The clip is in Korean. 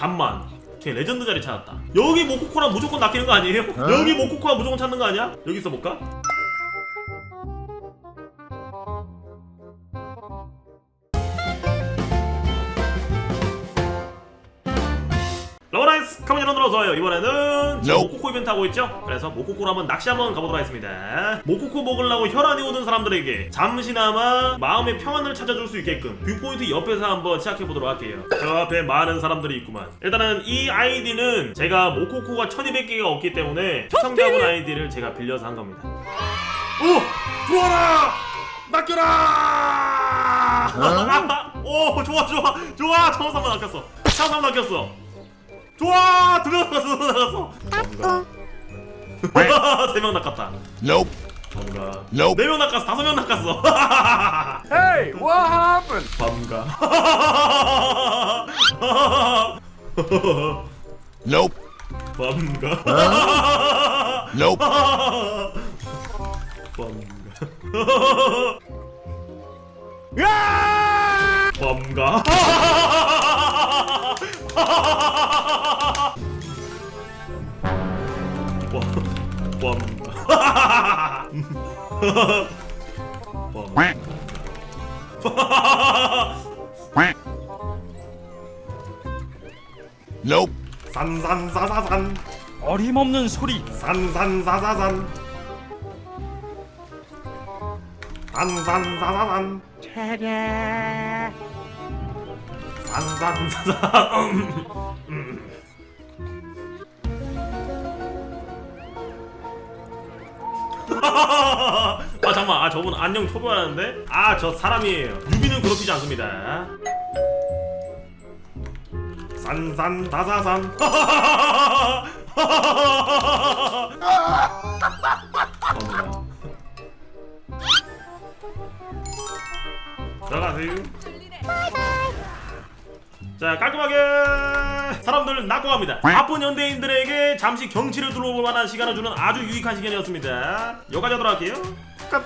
잠만 걔 레전드 자리 찾았다 여기 모코코랑 무조건 낚이는 거 아니에요? 여기 모코코가 무조건 찾는 거 아니야? 여기 있어볼까? 카메라 여러분 어서와요. 이번에는 지금. 모코코 이벤트 하고 있죠? 그래서 모코코로 한번 낚시 한번 가보도록 하겠습니다. 모코코 먹으려고 혈안이 오는 사람들에게 잠시나마 마음의 평안을 찾아줄 수 있게끔 뷰포인트 옆에서 한번 시작해보도록 할게요. 저 앞에 많은 사람들이 있구만. 일단은 이 아이디는 제가 모코코가 1200개가 없기 때문에 시청자분 아이디를 제가 빌려서 한 겁니다. 오! 들어와라! 낚여라! 오 좋아 좋아. 좋아. 처음 한번 낚였어. 처음 한번 낚였어 좋아! 두명 나갔어 두명 나갔어. 뭔가 세명 낚았다. Nope. 뭔가. Nope. 네명 낚았어 다섯 명 낚았어. Hey, what happened? 밤가. Nope. 밤가. Nope. 밤가. 밤가 Nope. 산산사사산 어림없는 소리. 산산사사산 산산사사산 산 산사사 아 잠깐만 아 저분 안녕 초보하는데 아 저 사람이에요 유비는 괴롭히지 않습니다 산산 다사산 갑니다. 들어가세요 자 깔끔하게 사람들 낚고 갑니다. 바쁜 현대인들에게 잠시 경치를 둘러볼 만한 시간을 주는 아주 유익한 시간이었습니다. 여기까지 하도록 할게요. 끝